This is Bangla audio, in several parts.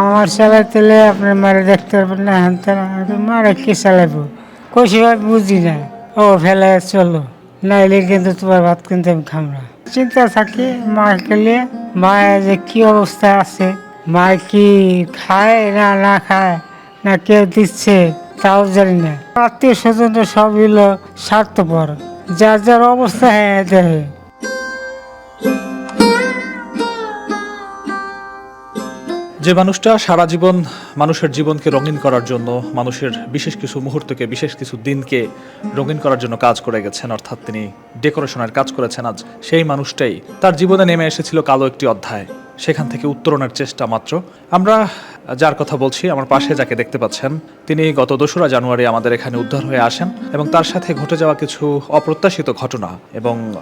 আমার চালাইতেলে আপনার মারে দেখতে পারবেন না হ্যান তেন মারে কি চালাইবো কষি ভাই বুঝি না। ও ফেলে চলো, নাইলে কিন্তু তোমার ভাত কিন্তু আমি খাম না। চিন্তা থাকি মাকে নিয়ে মায়ের যে কি অবস্থা আছে মা কি খায় না না খায়, না কেউ দিচ্ছে, তাও জানি না। আত্মীয় স্বজন সব হলো স্বার্থপর, যার যার অবস্থা হ্যাঁ দেখে যে মানুষটা সারা জীবন মানুষের জীবনকে রঙিন করার জন্য, মানুষের বিশেষ কিছু মুহূর্তকে, বিশেষ কিছু দিনকে রঙিন করার জন্য কাজ করে গেছেন, অর্থাৎ তিনি ডেকোরেশনের কাজ করেছেন, আজ সেই মানুষটাই। তার জীবনে নেমে এসেছিল কালো একটি অধ্যায়, সেখান থেকে উত্তরণের চেষ্টা মাত্র। আমরা যার কথা বলছি আমার পাশে যাকে দেখতে পাচ্ছেন তিনি গত দোসরা জানুয়ারি আমাদের এখানে উদ্ধার হয়ে আসেন এবং তার সাথে ঘটে যাওয়া কিছু অপ্রত্যাশিত ঘটনা এবং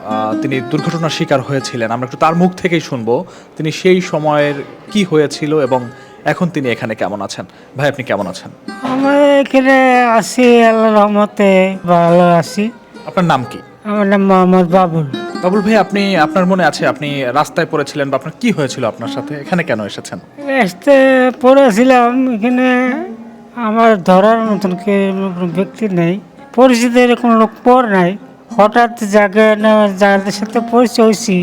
তিনি দুর্ঘটনার শিকার হয়েছিলেন। আমরা একটু তার মুখ থেকেই শুনব তিনি সেই সময়ের কি হয়েছিল এবং এখন তিনি এখানে কেমন আছেন? ভাই আপনি কেমন আছেন? আমরা এখানে আছি আল্লাহ রহমতে ভালো আছি। আপনার নাম কি? আমার নাম মোহাম্মদ বাবুল। বাবুল ভাই, আপনি, আপনার মনে আছে, আপনি রাস্তায় পড়েছিলেন বা আপনার কি হয়েছিল আপনার সাথে? এখানে কেন এসেছেন? আসতে পড়েছিলাম, এখানে আমার ধরার মতন কে কোনো ব্যক্তি নেই। পরিচিত এরকম লোক পর নাই। হঠাৎ যাকে না, যাদের সাথে পরিচয় হয়েছি,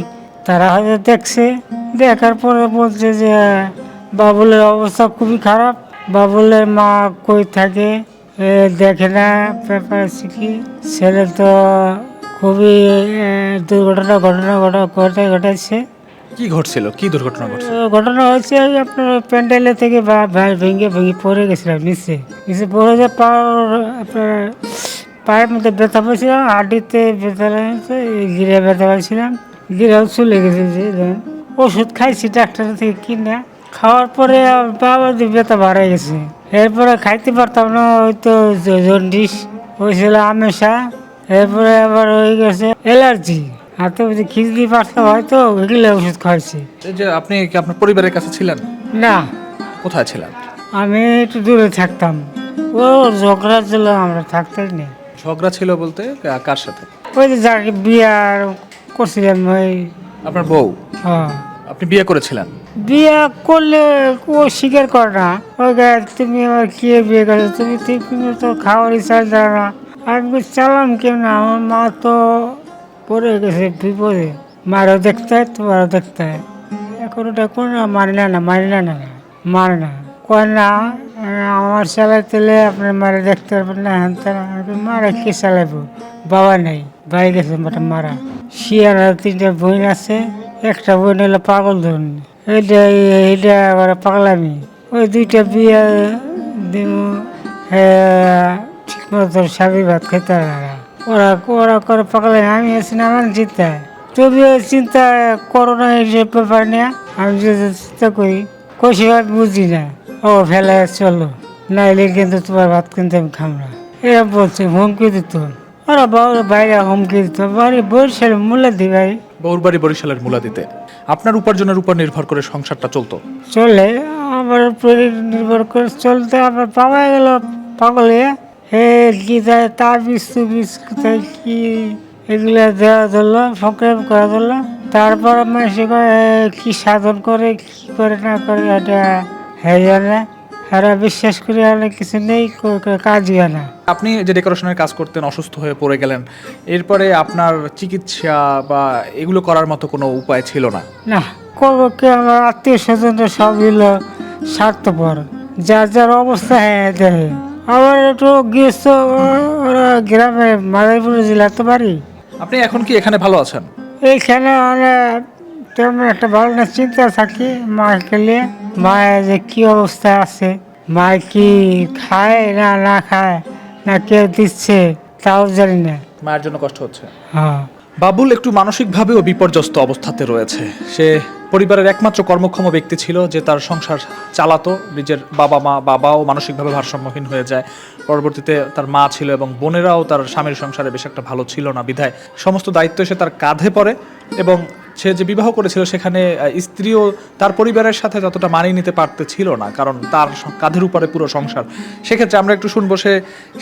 তারা হয়তো দেখছে। দেখার পরে বলছে যে, বাবুলের অবস্থা খুবই খারাপ। বাবুলের মা কই থাকে? দেখে না, পেপার শিখি ছেলে তো খুবই দুর্ঘটনা ঘটনা ঘটা ঘটে ঘটেছে। কি ঘটছিল? কি দুর্ঘটনা ঘটছিল তো ঘটনা হচ্ছে ওই আপনার প্যান্ডেলে থেকে বা ভাই ভেঙে ভেঙে পড়ে গেছিলাম নিচে। নিচে পড়ে যে আপনার পায়ের মধ্যে ব্যথা পেয়েছিলাম হাড্ডিতে ব্যথা লেগেছে গিরে ব্যথা পাইছিলাম। গিরেও চলে গেছে যে ওষুধ খাইছি ডাক্তার থেকে কিনে। খাওয়ার পরে বাবা ব্যথা বাড়ে গেছে। এরপরে খাইতে পারতাম না ওই তো জন্ডিস হয়েছিল আমেশা। এরপরে আবার হয়ে গেছে অ্যালার্জি। হাতে বুঝি খিচড়ি পারতাম হয়তো ওইগুলো ওষুধ খাইছি। এই যে আপনি কি আপনার পরিবারের কাছে ছিলেন? না। কোথায় ছিলেন? আমি একটু দূরে থাকতাম। ও ঝগড়া ছিল আমরা থাকতেই নেই। ঝগড়া ছিল বলতে কা- কার সাথে? ওই যে যাকে বিয়ার করছিলাম ওই আপনার বউ? হ্যাঁ। আপনি বিয়ে করেছিলেন? বিয়ে করলে ও স্বীকার করে না। ওই গায়ে তুমি আমার কে বিয়ে করছ? তুমি তুমি তো খাওয়ার ইচ্ছা জানো না। বলছি, চালাম কেউ আমার মা তো পড়ে গেছে বিপদে। মারও দেখতে হয় তোমারও দেখতে। হয় এখন ওটা কোনো না মানি না না মানি না না মানে না। কয় না আমার চালাইতেলে আপনার মারে দেখতে পারবেন না হ্যান তেন মারা কে চালাইবো বাবা নেই বাড়ি গেছে মোটা মারা। শিয়ার তিনটা বোন আছে একটা বোন হলো পাগল ধরুন। এইটা এইটা আবার পাগলামি। ওই দুইটা বিয়ে দিব ঠিক মতো স্বামী ভাত খেতে পারে না। ওরা ওরা করে পাগলামি আমি আছি না আমার চিন্তা। তুমি ওই চিন্তা করো না এই যে ব্যাপার নিয়ে আমি যদি চিন্তা করি কষি ভাত বুঝি না। ও ফেলে চলো। নাইলে কিন্তু তোমার ভাত কিন্তু আমি খাম না। এরা বলছে হুমকি দিত। ওরা বাবার বাইরে হুমকি দিত। বাড়ি বরিশাল মূল্য দি ভাই। বউর বাড়ি বরিশালের মূলা দিতে। আপনার উপার্জনের উপর নির্ভর করে সংসারটা চলতো। চলে আমার উপরে নির্ভর করে চলতে আমার পাওয়া গেল পাগলে। দেয় তার বিষ তু বিষ কোথায় কি এগুলো দেওয়া ধরলো সংক্রাম করা ধরলো। তারপর মানুষ কি সাধন করে কি করে না করে এটা হ্যাঁ জানে এরা বিশ্বাস করে আর কিছু নেই কো- কো- কাজ হয় না। আপনি যে ডেকোরেশনের কাজ করতেন অসুস্থ হয়ে পড়ে গেলেন এরপরে আপনার চিকিৎসা বা এগুলো করার মতো কোনো উপায় ছিল না? না করব কি আমার আত্মীয় স্বজন সব হলো স্বার্থপর। যার যার অবস্থা হ্যাঁ দেখে আবার একটু গৃহস্থ গ্রামে মাদারীপুর জেলা তো বাড়ি। আপনি এখন কি এখানে ভালো আছেন? এইখানে মানে তেমন একটা ভালো না চিন্তা থাকি মাকে নিয়ে মায়ের যে কি অবস্থা আছে মা কি খায় না না খায় না কেউ দিচ্ছে তাও জানি না। মায়ের জন্য কষ্ট হচ্ছে। হ্যাঁ। বাবুল একটু মানসিকভাবেও বিপর্যস্ত অবস্থাতে রয়েছে। সে পরিবারের একমাত্র কর্মক্ষম ব্যক্তি ছিল যে তার সংসার চালাতো, নিজের বাবা মা, বাবাও মানসিকভাবে ভারসাম্যহীন হয়ে যায়। পরবর্তীতে তার মা ছিল এবং বোনেরাও তার স্বামীর সংসারে বেশ একটা ভালো ছিল না বিধায়। সমস্ত দায়িত্ব এসে তার কাঁধে পড়ে এবং সে যে বিবাহ করেছিল সেখানে স্ত্রীও তার পরিবারের সাথে যতটা মানিয়ে নিতে পারতে ছিল না, কারণ তার কাঁধের উপরে পুরো সংসার। সেক্ষেত্রে আমরা একটু শুনব সে,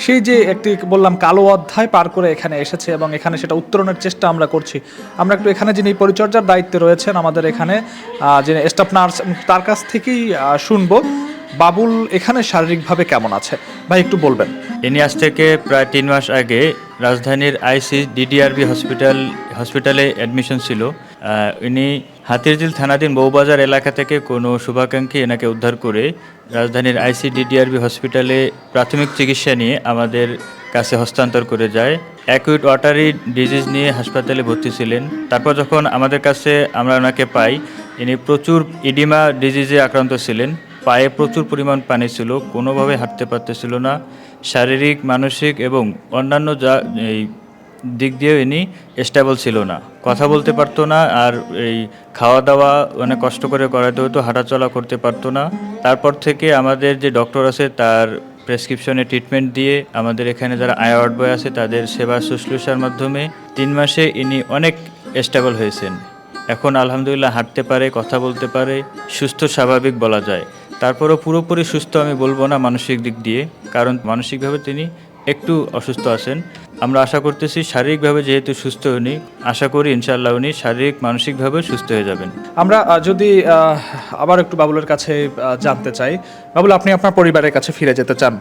সেই যে একটি বললাম কালো অধ্যায় পার করে এখানে এসেছে এবং এখানে সেটা উত্তরণের চেষ্টা আমরা করছি। আমরা একটু এখানে যিনি পরিচর্যার দায়িত্বে রয়েছেন আমাদের এখানে যিনি স্টাফ নার্স তার কাছ থেকেই শুনব বাবুল এখানে শারীরিকভাবে কেমন আছে? ভাই, একটু বলবেন। ইনি আজ থেকে প্রায় তিন মাস আগে রাজধানীর আইসি ডিডিআরবি হসপিটাল, হসপিটালে অ্যাডমিশন ছিল। ইনি হাতিরঝিল থানাধীন বউবাজার এলাকা থেকে কোনো শুভাকাঙ্ক্ষী এনাকে উদ্ধার করে রাজধানীর আইসি ডিডিআরবি হসপিটালে প্রাথমিক চিকিৎসা নিয়ে আমাদের কাছে হস্তান্তর করে যায়। অ্যাকুইট ওয়াটারি ডিজিজ নিয়ে হাসপাতালে ভর্তি ছিলেন। তারপর যখন আমাদের কাছে আমরা ওনাকে পাই, ইনি প্রচুর ইডিমা ডিজিজে আক্রান্ত ছিলেন। পায়ে প্রচুর পরিমাণ পানি ছিল, কোনোভাবে হাঁটতে পারতেছিল না। শারীরিক, মানসিক এবং অন্যান্য যা এই দিক দিয়ে ইনি স্টেবল ছিল না। কথা বলতে পারতো না আর এই খাওয়া দাওয়া অনেক কষ্ট করে করাতে হতো, হাঁটাচলা করতে পারতো না। তারপর থেকে আমাদের যে ডক্টর আছে, তার প্রেসক্রিপশনে ট্রিটমেন্ট দিয়ে আমাদের এখানে যারা আয়ার্ড বয় আছে, তাদের সেবা শুশ্রূষার মাধ্যমে তিন মাসে ইনি অনেক স্টেবল হয়েছেন। এখন আলহামদুলিল্লাহ হাঁটতে পারে, কথা বলতে পারে, সুস্থ স্বাভাবিক বলা যায়। তারপরও পুরোপুরি সুস্থ আমি বলব না মানসিক দিক দিয়ে, কারণ মানসিকভাবে তিনি একটু অসুস্থ আছেন। আমরা আশা করতেছি শারীরিকভাবে যেহেতু সুস্থ উনি আশা করি ইনশাআল্লাহ উনি শারীরিক মানসিকভাবে সুস্থ হয়ে যাবেন। আমরা যদি আবার একটু বাবুলের কাছে জানতে চাই। বাবুল আপনি আপনার পরিবারের কাছে ফিরে যেতে চান?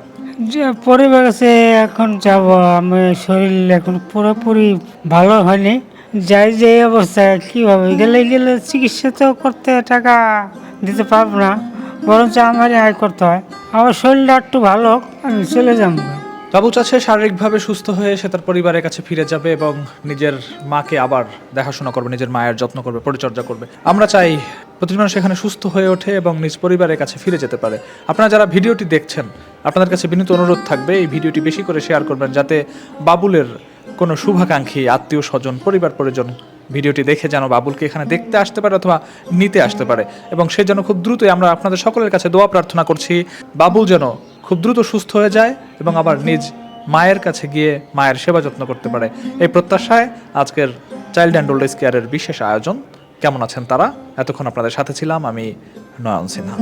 যে পরিবার কাছে এখন যাব। আমি শরীর এখন পুরোপুরি ভালো হয়নি। যাই যে এই অবস্থায় কীভাবে গেলে গেলে চিকিৎসা তো করতে টাকা দিতে পারব না বরঞ্চ আমারই আয় করতে হয়। আমার শরীরটা একটু ভালো হোক, আমি চলে যাব। বাবু চাচ্ছে শারীরিকভাবে সুস্থ হয়ে সে তার পরিবারের কাছে ফিরে যাবে এবং নিজের মাকে আবার দেখাশোনা করবে, নিজের মায়ের যত্ন করবে, পরিচর্যা করবে। আমরা চাই প্রতিটি মানুষ এখানে সুস্থ হয়ে ওঠে এবং নিজ পরিবারের কাছে ফিরে যেতে পারে। আপনারা যারা ভিডিওটি দেখছেন, আপনাদের কাছে বিনীত অনুরোধ থাকবে, এই ভিডিওটি বেশি করে শেয়ার করবেন যাতে বাবুলের কোনো শুভাকাঙ্ক্ষী, আত্মীয় স্বজন, পরিবার পরিজন ভিডিওটি দেখে যেন বাবুলকে এখানে দেখতে আসতে পারে অথবা নিতে আসতে পারে। এবং সে যেন খুব দ্রুতই আমরা আপনাদের সকলের কাছে দোয়া প্রার্থনা করছি, বাবুল যেন খুব দ্রুত সুস্থ হয়ে যায় এবং আবার নিজ মায়ের কাছে গিয়ে মায়ের সেবা যত্ন করতে পারে। এই প্রত্যাশায় আজকের চাইল্ড অ্যান্ড ওল্ড এজ কেয়ারের বিশেষ আয়োজন। কেমন আছেন তারা? এতক্ষণ আপনাদের সাথে ছিলাম আমি নয়ন সিনহা।